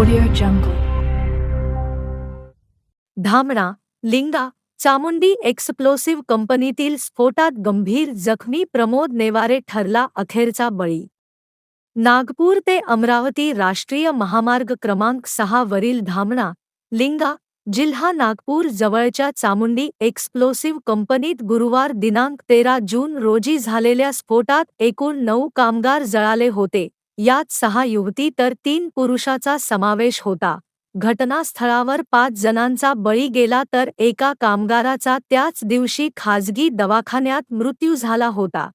Audio जंगल धामणा लिंगा चामुंडी एक्सप्लोसिव्ह कंपनीतील स्फोटात गंभीर जखमी प्रमोद नेवारे ठरला अखेरचा बळी. नागपूर ते अमरावती राष्ट्रीय महामार्ग क्रमांक सहा वरील धामणा लिंगा जिल्हा नागपूर जवळच्या चामुंडी एक्सप्लोसिव्ह कंपनीत गुरुवार दिनांक तेरा जून रोजी झालेल्या स्फोटात एकूण नऊ कामगार जळाले होते. यात सहा युवती तर तीन पुरुषाचा समावेश होता. घटनास्थळावर पाच जणांचा बळी गेला तर एका कामगाराचा त्याच दिवशी खाजगी दवाखान्यात मृत्यू झाला होता.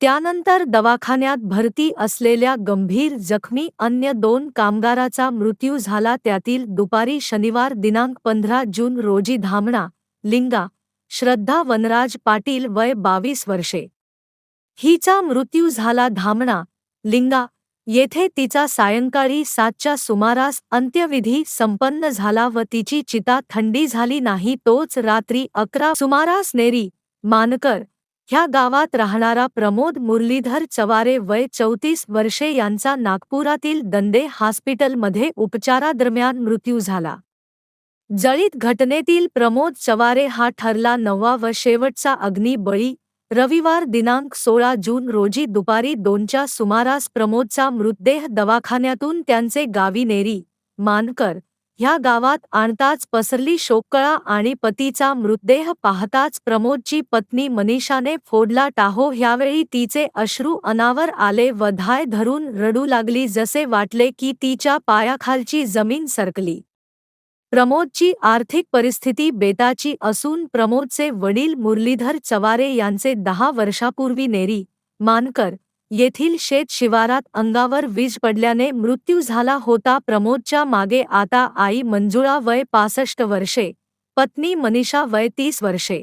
त्यानंतर दवाखान्यात भरती असलेल्या गंभीर जखमी अन्य दोन कामगाराचा मृत्यू झाला. त्यातील दुपारी शनिवार दिनांक पंधरा जून रोजी धामणा लिंगा श्रद्धा वनराज पाटील वय बावीस वर्षे. हिचा मृत्यू झाला. धामणा लिंगा येथे तिचा सायंकाळी सातच्या सुमारास अंत्यविधी संपन्न झाला व तिची चिता थंडी झाली नाही तोच रात्री अकरा सुमारास नेरी मानकर ह्या गावात राहणारा प्रमोद मुरलीधर चवारे वय चौतीस वर्षे यांचा नागपुरातील दंदे हॉस्पिटलमध्ये उपचारादरम्यान मृत्यू झाला. जळीत घटनेतील प्रमोद चवारे हा ठरला नववा व शेवटचा अग्निबळी रविवार दिनांक सोळा जून रोजी दुपारी दोनच्या सुमारास प्रमोदचा मृतदेह दवाखान्यातून त्यांचे गावी नेरी मानकर ह्या गावात आणताच पसरली शोककळा आणि पतीचा मृतदेह पाहताच प्रमोदची पत्नी मनीषाने फोडला टाहो. ह्यावेळी तिचे अश्रू अनावर आले व धाय धरून रडू लागली जसे वाटले की तिच्या पायाखालची जमीन सरकली. प्रमोदची आर्थिक परिस्थिती बेताची असून प्रमोदचे वडील मुरलीधर चवारे यांचे दहा वर्षापूर्वी नेरी मानकर येथील शेत शिवारात अंगावर वीज पडल्याने मृत्यू झाला होता. प्रमोदच्या मागे आता आई मंजुळा वय पासष्ट वर्षे पत्नी मनीषा वय तीस वर्षे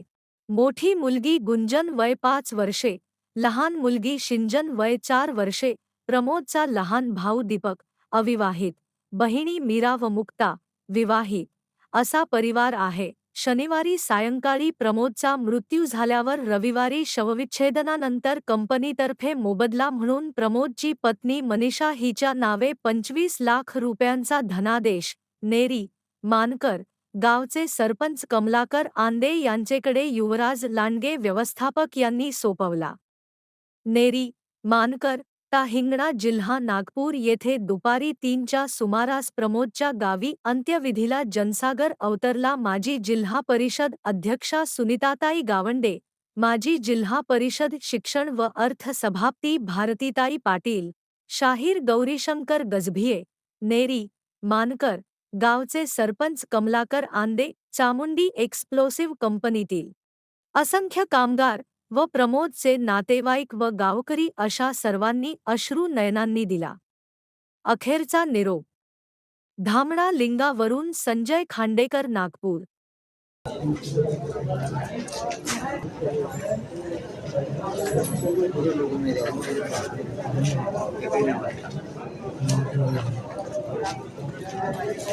मोठी मुलगी गुंजन वय पाच वर्षे लहान मुलगी शिंजन वय चार वर्षे प्रमोदचा लहान भाऊ दीपक अविवाहित बहिणी मीरा व मुक्ता विवाहित असा परिवार आहे. शनिवारी सायंकाळी प्रमोदचा मृत्यू झाल्यावर रविवारी शवविच्छेदनानंतर कंपनीतर्फे मोबदला म्हणून प्रमोदची पत्नी मनीषा हिच्या नावे पंचवीस लाख रुपयांचा धनादेश नेरी मानकर गावचे सरपंच कमलाकर आंदे यांचेकडे युवराज लांडगे व्यवस्थापक यांनी सोपवला. नेरी मानकर ता हिंगणा जिल्हा नागपूर येथे दुपारी तीनच्या सुमारास प्रमोदच्या गावी अंत्यविधीला जनसागर अवतरला माजी जिल्हा परिषद अध्यक्षा सुनीताताई गावंडे माजी जिल्हा परिषद शिक्षण व अर्थ सभापती भारतीताई पाटील शाहीर गौरीशंकर गजभिये नेरी मानकर गावचे सरपंच कमलाकर आंदे चामुंडी एक्सप्लोसिव्ह कंपनीतील असंख्य कामगार व प्रमोदचे नातेवाईक व गावकरी अशा सर्वांनी अश्रू नयनांनी दिला. अखेरचा निरोप. धामणा लिंगावरून संजय खांडेकर नागपूर.